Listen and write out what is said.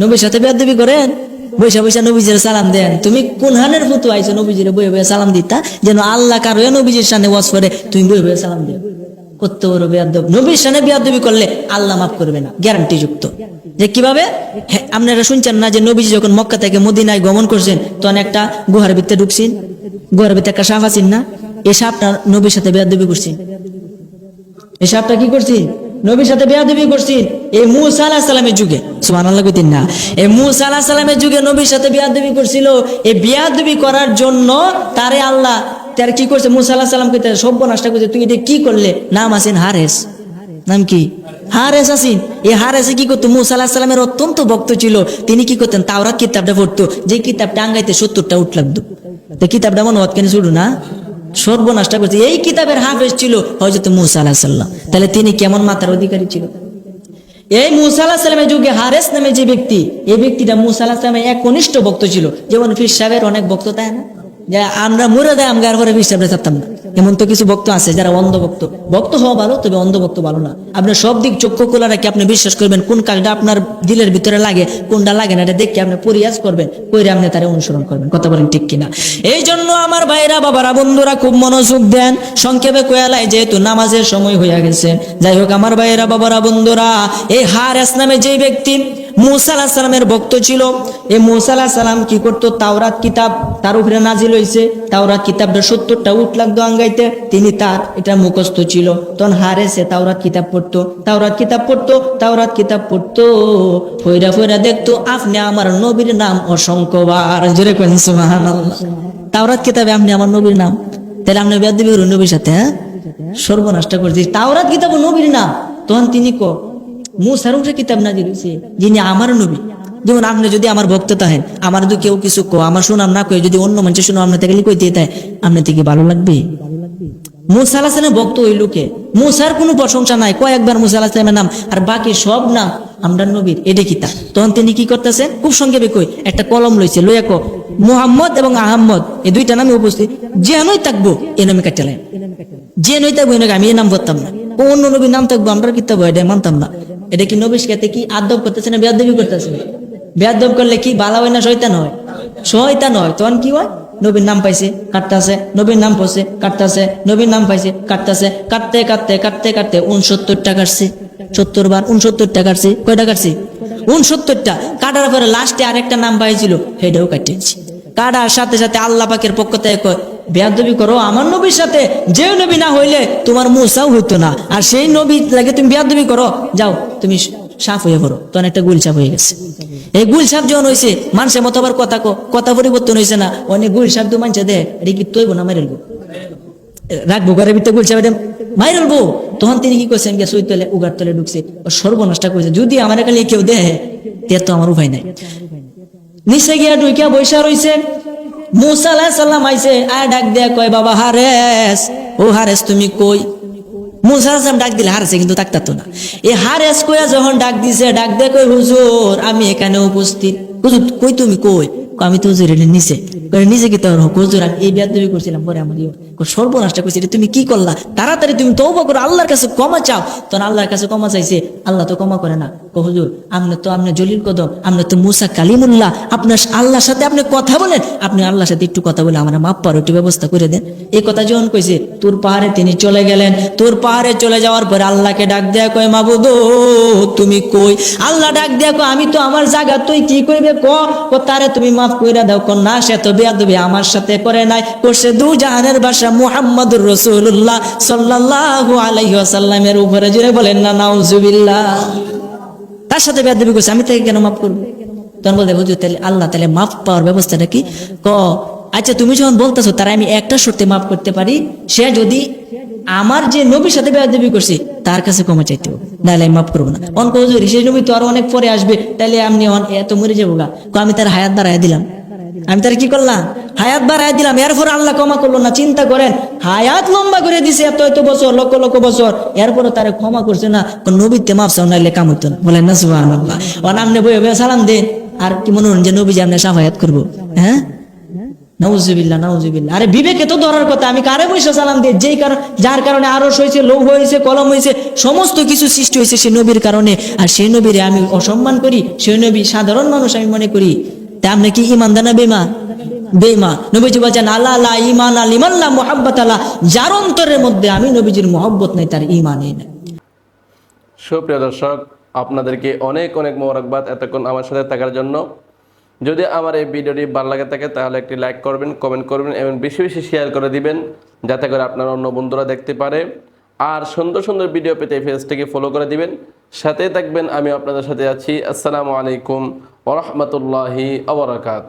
নবীর সাথে বেয়াদবি করেন বৈশা বৈশা নবীজির সালাম দেন। তুমি কোন হানের ফুতু আইছো নবীজির বয়ে বয়ে সালাম দিতা? যেন আল্লাহ কারও নবীজির সামনে ওয়াজ করে, তুমি বয়ে বয়ে সালাম দিও। বেয়াদব। নবীর সামনে বেয়াদবি করলে আল্লাহ মাফ করবে না গ্যারান্টি যুক্ত যে কীভাবে? আপনারা শুনছেন না যে নবীজি যখন মক্কা থেকে মদিনায় গমন করছেন, তখন একটা গুহার ভিতরে ঢুকছেন? গুহার ভিতরে একটা সাপ আছেন না? এই সাপটা নবীর সাথে বেয়াদবি করছেন। এই সাপটা কি করছি? নবীর সাথে বেয়াদবি করছি। এই মুসা আলাহ সালামের যুগে। সুবহানাল্লাহ কইতেন না। এই মুসা আলাহ সালামের যুগে নবীর সাথে বেয়াদবি করছিল। এই বেয়াদবি করার জন্য তারে আল্লাহ, তার কি করছে? মুসা আলাহ সালাম কইতে সভ্য নষ্ট করছে। তুই এটা কি করলে? নাম আছেন হারেস। নাম কি? হারেস আসিন এই হারেসে কি করতো? মুসা আলাহ সালামের অত্যন্ত ভক্ত ছিল। তিনি কি করতেন? তাওরাত কিতাবটা পড়তো। যে কিতাবটা আঙ্গাইতে সত্তরটা উঠ তো কিতাবটা মনে হত কেন? শুরু না। সর্বনাশটা করছে এই কিতাবের হাফেজ ছিল হজরত মুসা আল্লাহ সাল্লাম তাহলে তিনি কেমন মাতার অধিকারী ছিল? এই মুসা আলাহ সাল্লামের যুগে হারেস নামে যে ব্যক্তি, এই ব্যক্তিটা মুসা এক কনিষ্ঠ ভক্ত ছিল। যেমন ফির সাহেবের অনেক ভক্ত তাই না? যে আমরা মরে দেয় আমগার ফির সাহেবরে থাকতাম না। এমন তো কিছু ভক্ত আছে যারা অন্ধ ভক্ত ভক্ত হওয়া ভালো, তবে অন্ধ ভক্ত ভালো না। আপনি সব দিক চক্ষু খোলা রাখি আপনি বিশ্বাস করবেন কোন কাজটা আপনার দিলের ভিতরে লাগে, কোনটা লাগে না, এটা দেখে আপনি পরিহাস করবেন, কইরে আপনি তারা অনুসরণ করবেন। কথা বলেন ঠিক কিনা? এই জন্য আমার ভাইরা, বাবারা, বন্ধুরা, খুব মনোযোগ দেন। সংক্ষেপে কয়ালাই যেহেতু নামাজের সময় হইয়া গেছে। যাই হোক, আমার ভাইরা, বাবারা, বন্ধুরা, এই হারেস নামে যে ব্যক্তি মুসা আলাহ সালামের ভক্ত ছিল, এই মুসা আলাহ সালাম কি করতো? তাওরাত কিতাব তার উপরে নাজিল হইছে তাওরাত কিতাবটা সত্তরটা উঠ লাগতো আঙ্গাইতে, তিনি তার এটা মুখস্থ ছিল। তখন হারেছে তাওরাত কিতাব পড়তো। তাওরাত কিতাব পড়তো, তাওরাত কিতাব পড়তো, ফইরা ফইরা দেখতো, আপনি আমার নবীর নাম অসংখ্যবার। জোরে কেন সুবহানাল্লাহ। তাওরাত কিতাবে আপনি আমার নবীর নাম। তাহলে আপনি বেদ দিবি নবীর সাথে হ্যাঁ? সর্বনাশটা করছি তাওরাত কিতাব নবীর নাম। তখন তিনি ক, মুসার কিতাব না দিয়েছে যিনি আমার নবী। যেমন আপনি যদি আমার ভক্ত তাহেন আমার যদি কেউ কিছু কো আমার শুনাম না কয়ে যদি অন্য মানুষের শুনো আপনার থেকে কইতে তাই আপনার থেকে ভালো লাগবে? মুসা আলাহ সালামের ভক্ত ওই লোকে। মুসার কোনো প্রশংসা নাই কয়েকবার মুসা আলাহ সালামের নাম, আর বাকি সব নাম আমরা নবীর এডে কিতা তখন তিনি কি করতেছেন? খুব সংক্ষেপে কই, একটা কলম লইছে, লইয়া কো, মুহাম্মদ এবং আহম্মদ, এই দুইটা নামে উপস্থিত, যেনই থাকব, এ নামে কাটালেন যে নই থাকব এনাকে আমি এই নাম করতাম না। অন্য নবীর নাম থাকব, আমরা কিতাব এটা মানতাম না। এটা কি নবীর সাথে কি আদব করতেছে না বেয়াদবি করতেছে বেয়াদব করলে কি বালা হয় না শয়তান হয়? শয়তান হয়। তখন কি হয়? নবীর নাম পাইছে কাটতাছে নবীর নাম পড়ছে কাটতাছে নবীর নাম পাইছে কাটতাছে কাটতে কাটতে কাটতে কাটতে, উনসত্তরটা কাটছে সত্তর বার উনসত্তরটা কাটছে, কয়টা কাটছে? উনসত্তরটা। কাটার পরে লাস্টে আরেকটা নাম পাইছিল সেটাও কাটিয়েছি কাটার সাথে সাথে আল্লাহ পাকের পক্ষ থেকে কয়, বেয়াদবি করো, আমার নবীর সাথে যে নবী না হইলে তোমার মুসাও হইতো না। আর সেই নবী লাগে তুমি বেয়াদবি করো। যাও, তুমি সাফ হয়ে পড়ো। তখন একটা গুল সাপ হয়ে গেছে। এই গুল সাপ যখন হয়েছে মানুষের মতো আবার কথা কথা পরিবর্তন হয়েছে না। অনেক গুল সাপ তো মানছে দে এটা কি তৈব না মারেলবো রাখব, ঘরের ভিতরে গুল সাপ মাইরলবো তখন তিনি কি করছেন, গিয়ে সই তলে, উগার তলে ঢুকছে। সর্বনাশটা করেছে। যদি আমার কালে কেউ দেয়, তে তো আমার উপায় নাই। নিচে গিয়া ঢুকিয়া বৈশা রইছে। মুসা আলাহ সাল্লাম আইছে, আয় ডাক দেয়া কয়, বাবা হারেস, ও হারেস, তুমি কই? মুসা আলাহ সাল্লাম ডাক দিলে হারছে, কিন্তু তাকতাতো না। এই হারেস কইয়া যখন ডাক দিছে, ডাক দে কই হুজুর, আমি এখানে উপস্থিত। হুজুর, কই তুমি? কই? আমি তো হুজুরের নিচে নিচে কি তোর হুজুর, আমি এই বিয়াদ করছিলাম, পরে আমার ইয়ে। সর্বনাশটা করছি তুমি কি করলা? তাড়াতাড়ি তুমি তৌবা করো, আল্লাহর কাছে ক্ষমা চাও। তখন আল্লাহর কাছে ক্ষমা চাইছে, আল্লাহ তো ক্ষমা করে না। হুজুর আপনি তো আপনি জলিল কদম আপনি তো মুসা কালিমুল্লাহ আপনার আল্লাহর সাথে আপনি কথা বলেন, আপনি আল্লাহর সাথে একটু কথা বলে আমার মাপ পারো একটু ব্যবস্থা করে দেন। এই কথা যখন কইছে, তোর পাহাড়ে তিনি চলে গেলেন, তোর পাহাড়ে চলে যাওয়ার পরে আল্লাহকে ডাক দেয়া কয়, মাবুদ, তুমি কই? আল্লাহ ডাক দেয়া কয়, আমি তো আমার জায়গা, তুই কি কইবে ক? তারে তুমি মাফ কইরা দাও কোন না সে তো বেয়াদবি, আমার সাথে করে নাই। করছে দু জাহানের ভাষা মুহাম্মদুর রাসূলুল্লাহ সাল্লাল্লাহু আলাইহি ওয়াসাল্লামের উপরে জুড়ে বলেন, না, নাউজুবিল্লাহ। তার সাথে বেয়াদবি করছে? আমি তাকে কেন মাফ করব? তখন বলতে হুজুর, তাহলে আল্লাহ তাহলে মাফ পাওয়ার ব্যবস্থাটা কি? ক আচ্ছা তুমি যখন বলতেছো, তারা আমি একটা শর্তে মাফ করতে পারি। সে যদি আমার যে নবীর সাথে বেয়াদবি করছি তার কাছে ক্ষমা চাইতে হবে। নাহলে আমি মাফ করব না। অনক হুজুর সেই নবী তো আরও অনেক পরে আসবে তাহলে আমি অন- এত মরে যাব গা। আমি তার হায়াত বাড়াই দিলাম। আমি তার কি করলাম? হায়াত বাড়াই দিলাম। এরপর আল্লাহ ক্ষমা করল না, চিন্তা করেন, হায়াত লম্বা করে দিছে এত এত বছর, লক্ষ লক্ষ বছর। এরপরে তারা ক্ষমা করছে না, কোন নবীতে চাও নাইলে কাম হইতো না। বলেন, না সুবাহ আল্লাহ ও নামনে বই সালাম দে আর কি মনে হন যে নবী যে আপনি সাফায়াত করব? হ্যাঁ? নাউজুবিল্লাহ নাউজুবিল্লাহ। আরে বিবেকে তো ধরার কথা, আমি কারে বসে সালাম দিই যেই কারণ যার কারণে আরস হয়েছে লৌহ হয়েছে, কলম হয়েছে, সমস্ত কিছু সৃষ্টি হয়েছে সেই নবীর কারণে। আর সেই নবীরে আমি অসম্মান করি, সেই নবী সাধারণ মানুষ আমি মনে করি। তা আপনি কি ইমান দানা বেমা বেমা নবীজি বলছেন, আল্লাহ আল্লাহ ইমান আল ইমাল্লাহ মোহাব্বত আল্লাহ। যার অন্তরের মধ্যে আমি নবীজির মহব্বত নেই, তার ইমানই নেই। সুপ্রিয় দর্শক, আপনাদেরকে অনেক অনেক মোবারকবাদ এতক্ষণ আমার সাথে থাকার জন্য। যদি আমার এই ভিডিওটি ভালো লাগে থাকে, তাহলে একটি লাইক করবেন কমেন্ট করবেন এবং বেশি বেশি শেয়ার করে দিবেন, যাতে করে আপনার অন্য বন্ধুরা দেখতে পারে। আর সুন্দর সুন্দর ভিডিও পেতে ফেসটিকে ফলো করে দিবেন। সাথে থাকবেন, আমি আপনাদের সাথে আছি। আসসালামু আলাইকুম ওরহমতুল্লাহি আবরাকাত